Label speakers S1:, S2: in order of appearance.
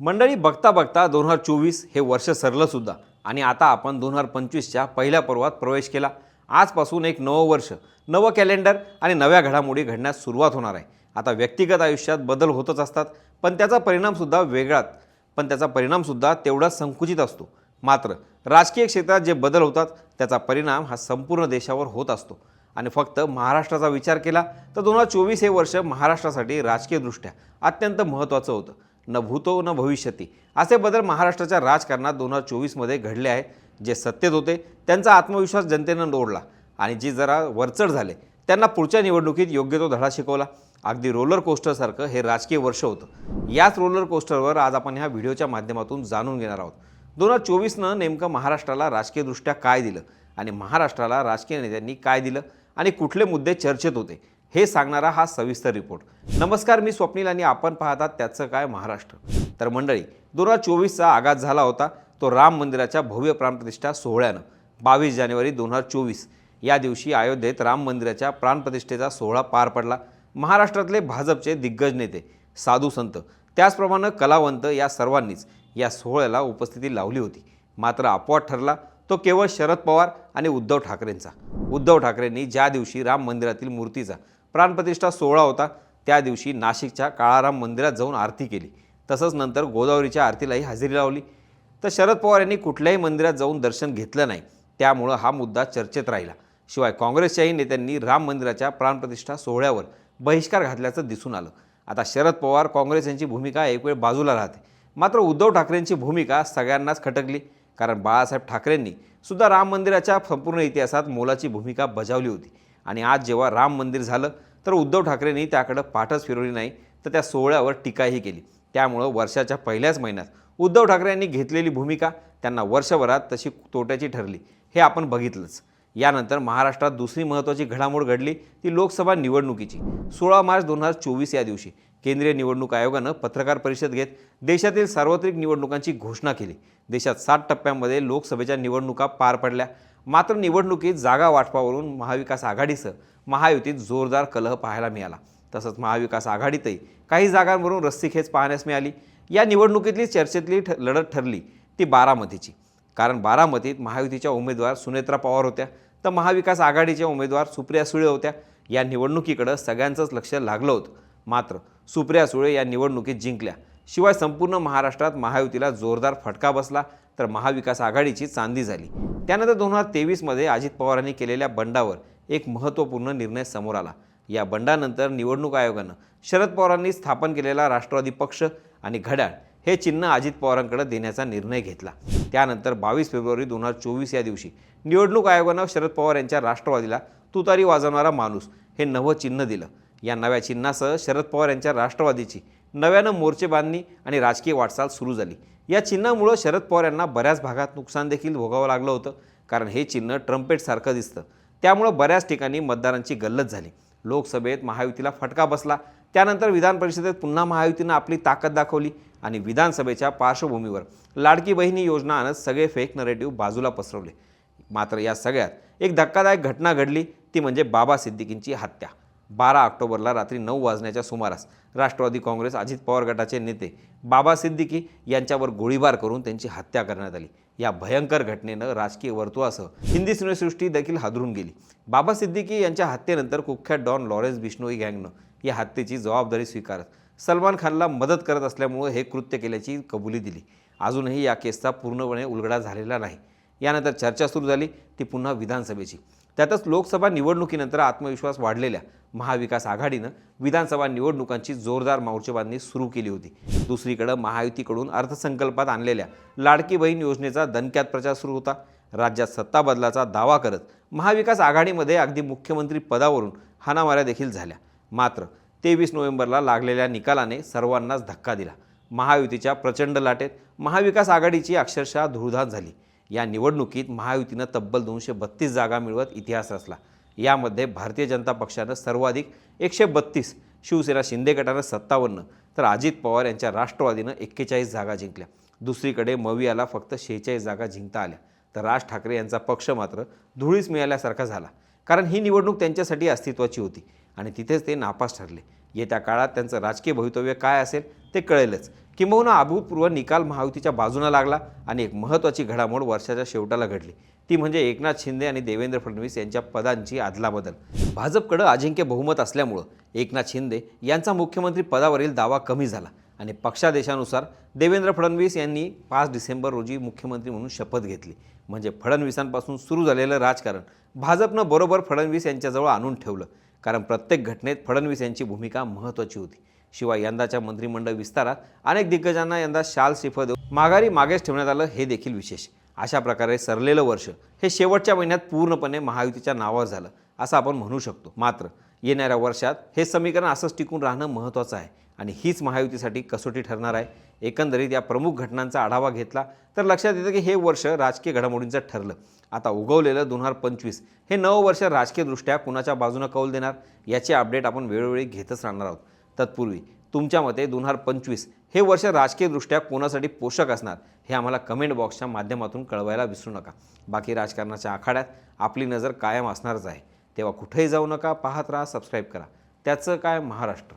S1: मंडळी बघता बघता दोन हजार चोवीस हे वर्ष सरलंसुद्धा आणि आता आपण दोन हजार पंचवीसच्या पहिल्या पर्वात प्रवेश केला. आजपासून एक नवं वर्ष नवं कॅलेंडर आणि नव्या घडामोडी घडण्यास सुरुवात होणार आहे. आता व्यक्तिगत आयुष्यात बदल होतच असतात पण त्याचा परिणामसुद्धा वेगळाच. पण त्याचा परिणामसुद्धा तेवढाच संकुचित असतो. मात्र राजकीय क्षेत्रात जे बदल होतात त्याचा परिणाम हा संपूर्ण देशावर होत असतो. आणि फक्त महाराष्ट्राचा विचार केला तर दोन हजार चोवीस हे वर्ष महाराष्ट्रासाठी राजकीयदृष्ट्या अत्यंत महत्त्वाचं होतं. न भूतो न भविष्यती. असे बदल महाराष्ट्राच्या राजकारणात दोन हजार चोवीसमध्ये घडले आहे जे सत्तेत होते त्यांचा आत्मविश्वास जनतेनं ओढला आणि जे जरा वरचढ झाले त्यांना पुढच्या निवडणुकीत योग्य तो धडा शिकवला. अगदी रोलर कोस्टरसारखं हे राजकीय वर्ष होतं. याच रोलर कोस्टरवर आज आपण ह्या व्हिडिओच्या माध्यमातून जाणून घेणार आहोत. दोन हजार चोवीसनं नेमकं महाराष्ट्राला राजकीयदृष्ट्या काय दिलं आणि महाराष्ट्राला राजकीय नेत्यांनी काय दिलं आणि कुठले मुद्दे चर्चेत होते हे सांगणारा हा सविस्तर रिपोर्ट. नमस्कार मी स्वप्नील आणि आपण पाहतात त्याचं काय महाराष्ट्र. तर मंडळी दोन हजार चोवीसचा आघात झाला होता. तो राम मंदिराच्या भव्य प्राणप्रतिष्ठा सोहळ्यानं. बावीस जानेवारी दोन हजार चोवीस. या दिवशी अयोध्येत राम मंदिराच्या प्राणप्रतिष्ठेचा सोहळा पार पडला. महाराष्ट्रातले भाजपचे दिग्गज नेते साधू संत त्याचप्रमाणे कलावंत या सर्वांनीच या सोहळ्याला उपस्थिती लावली होती. मात्र अपवाद ठरला. तो केवळ शरद पवार आणि उद्धव ठाकरेंचा. उद्धव ठाकरेंनी ज्या दिवशी राम मंदिरातील मूर्तीचा प्राणप्रतिष्ठा सोहळा होता. त्या दिवशी नाशिकच्या काळाराम मंदिरात जाऊन आरती केली. तसंच नंतर गोदावरीच्या आरतीलाही हजेरी लावली. तर शरद पवार यांनी कुठल्याही मंदिरात जाऊन दर्शन घेतलं नाही. त्यामुळं हा मुद्दा चर्चेत राहिला. शिवाय काँग्रेसच्याही नेत्यांनी राम मंदिराच्या प्राणप्रतिष्ठा सोहळ्यावर बहिष्कार घातल्याचं दिसून आलं. आता शरद पवार काँग्रेस यांची भूमिका एक वेळ बाजूला राहते. मात्र उद्धव ठाकरेंची भूमिका सगळ्यांनाच खटकली. कारण बाळासाहेब ठाकरेंनी सुद्धा राम मंदिराच्या संपूर्ण इतिहासात मोलाची भूमिका बजावली होती. आणि आज जेव्हा राम मंदिर झालं तर उद्धव ठाकरेंनी त्याकडं पाठच फिरवली नाही तर त्या सोहळ्यावर टीकाही केली. त्यामुळं वर्षाच्या पहिल्याच महिन्यात उद्धव ठाकरे यांनी घेतलेली भूमिका त्यांना वर्षभरात तशी तोट्याची ठरली. हे आपण बघितलंच. यानंतर महाराष्ट्रात दुसरी महत्त्वाची घडामोड घडली ती लोकसभा निवडणुकीची. सोळा मार्च दोन हजार चोवीस या दिवशी केंद्रीय निवडणूक आयोगानं पत्रकार परिषद घेत देशातील सार्वत्रिक निवडणुकांची घोषणा केली. देशात सात टप्प्यांमध्ये लोकसभेच्या निवडणुका पार पडल्या. मात्र निवडणुकीत जागा वाटपावरून महाविकास आघाडीसह महायुतीत जोरदार कलह पाहायला मिळाला. तसंच महाविकास आघाडीतही काही जागांवरून रस्सीखेच पाहण्यास मिळाली. या निवडणुकीतली चर्चेतली ठ लढत ठरली ती बारामतीची. कारण बारामतीत महायुतीच्या उमेदवार सुनेत्रा पवार होत्या. तर महाविकास आघाडीच्या उमेदवार सुप्रिया सुळे होत्या. या निवडणुकीकडं सगळ्यांचंच लक्ष लागलं होतं. मात्र सुप्रिया सुळे या निवडणुकीत जिंकल्या. शिवाय संपूर्ण महाराष्ट्रात महायुतीला जोरदार फटका बसला. तर महाविकास आघाडीची चांदी झाली. त्यानंतर दोन हजार तेवीसमध्ये अजित पवारांनी केलेल्या बंडावर एक महत्त्वपूर्ण निर्णय समोर आला. या बंडानंतर निवडणूक आयोगानं शरद पवारांनी स्थापन केलेला राष्ट्रवादी पक्ष आणि घड्याळ हे चिन्ह अजित पवारांकडे देण्याचा निर्णय घेतला. त्यानंतर बावीस फेब्रुवारी दोन हजार चोवीस या दिवशी निवडणूक आयोगानं शरद पवार यांच्या राष्ट्रवादीला तुतारी वाजवणारा माणूस हे नवं चिन्ह दिलं. या नव्या चिन्हासह शरद पवार यांच्या राष्ट्रवादीची नव्यानं मोर्चे बांधणी आणि राजकीय वाटचाल सुरू झाली. या चिन्हामुळं शरद पवार यांना बऱ्याच भागात नुकसान देखील भोगावं लागलं होतं. कारण हे चिन्ह ट्रम्पेटसारखं दिसतं. त्यामुळं बऱ्याच ठिकाणी मतदारांची गल्लत झाली. लोकसभेत महायुतीला फटका बसला. त्यानंतर विधान परिषदेत पुन्हा महायुतीनं आपली ताकद दाखवली आणि विधानसभेच्या पार्श्वभूमीवर लाडकी बहिणी योजना आणत सगळे फेक नरेटिव्ह बाजूला पसरवले. मात्र या सगळ्यात एक धक्कादायक घटना घडली. ती म्हणजे बाबा सिद्दीकींची हत्या. बारा ऑक्टोबरला रात्री नऊ वाजण्याच्या सुमारास राष्ट्रवादी काँग्रेस अजित पवार गटाचे नेते बाबा सिद्दीकी यांच्यावर गोळीबार करून त्यांची हत्या करण्यात आली. या भयंकर घटनेनं राजकीय वर्तुळासह हिंदी सिनेसृष्टी देखील हादरून गेली. बाबा सिद्दीकी यांच्या हत्येनंतर कुख्यात डॉन लॉरेन्स बिश्नोई गँगनं या हत्येची जबाबदारी स्वीकारत सलमान खानला मदत करत असल्यामुळे हे कृत्य केल्याची कबुली दिली. अजूनही या केसचा पूर्णपणे उलगडा झालेला नाही. यानंतर चर्चा सुरू झाली ती पुन्हा विधानसभेची. त्यातच लोकसभा निवडणुकीनंतर आत्मविश्वास वाढलेल्या महाविकास आघाडीनं विधानसभा निवडणुकांची जोरदार मोर्चेबांधणी सुरू केली होती. दुसरीकडं महायुतीकडून अर्थसंकल्पात आणलेल्या लाडकी बहीण योजनेचा दणक्यात प्रचार सुरू होता. राज्यात सत्ता बदलाचा दावा करत महाविकास आघाडीमध्ये अगदी मुख्यमंत्री पदावरून हाणामाऱ्या देखील झाल्या. मात्र तेवीस नोव्हेंबरला लागलेल्या निकालाने सर्वांनाच धक्का दिला. महायुतीच्या प्रचंड लाटेत महाविकास आघाडीची अक्षरशः धुळधाण झाली. या निवडणुकीत महायुतीनं तब्बल दोनशे बत्तीस जागा मिळवत इतिहास रचला. यामध्ये भारतीय जनता पक्षानं सर्वाधिक एकशे बत्तीस शिवसेना शिंदे गटानं सत्तावन्न तर अजित पवार यांच्या राष्ट्रवादीनं एक्केचाळीस जागा जिंकल्या. दुसरीकडे मवियाला फक्त शेहेचाळीस जागा जिंकता आल्या. तर राज ठाकरे यांचा पक्ष मात्र धुळीस मिळाल्यासारखा झाला. कारण ही निवडणूक त्यांच्यासाठी अस्तित्वाची होती आणि तिथेच ते नापास ठरले. येत्या काळात त्यांचं राजकीय भवितव्य काय असेल ते कळेलच. किंबहुना अभूतपूर्व निकाल महायुतीच्या बाजूने लागला आणि एक महत्त्वाची घडामोड वर्षाच्या शेवटाला घडली. ती म्हणजे एकनाथ शिंदे आणि देवेंद्र फडणवीस यांच्या पदांची आदलाबदल. भाजपकडं अजिंक्य बहुमत असल्यामुळं एकनाथ शिंदे यांचा मुख्यमंत्री पदावरील दावा कमी झाला आणि पक्षादेशानुसार देवेंद्र फडणवीस यांनी पाच डिसेंबर रोजी मुख्यमंत्री म्हणून शपथ घेतली. म्हणजे फडणवीसांपासून सुरू झालेलं राजकारण भाजपनं बरोबर फडणवीस यांच्याजवळ आणून ठेवलं. कारण प्रत्येक घटनेत फडणवीस यांची भूमिका महत्त्वाची होती. शिवाय यंदाच्या मंत्रिमंडळ विस्तारात अनेक दिग्गजांना यंदा शाल श्रीफळ देऊन माघारी मागेच ठेवण्यात आलं हे देखील विशेष. अशा प्रकारे सरलेलं वर्ष हे शेवटच्या महिन्यात पूर्णपणे महायुतीच्या नावावर झालं असं आपण म्हणू शकतो. मात्र येणाऱ्या वर्षात हे समीकरण असंच टिकून राहणं महत्त्वाचं आहे आणि हीच महायुतीसाठी कसोटी ठरणार आहे. एकंदरीत या प्रमुख घटनांचा आढावा घेतला तर लक्षात येतं की हे वर्ष राजकीय घडामोडींचं ठरलं. आता उगवलेलं दोन हजार पंचवीस हे नवं वर्ष राजकीयदृष्ट्या कुणाच्या बाजूनं कौल देणार याचे अपडेट आपण वेळोवेळी घेतच राहणार आहोत. तत्पूर्वी. तुमच्या मते दोन हजार पंचवीस हे वर्ष राजकीयदृष्ट्या कोणासाठी पोषक असणार? हे आम्हाला कमेंट बॉक्सच्या माध्यमातून कळवायला विसरू नका. बाकी राजकारणाच्या आखाड्यात आपली नजर कायम असणारच आहे. तेव्हा कुठेही जाऊ नका पाहत राहा सबस्क्राईब करा. त्याचं काय? महाराष्ट्र.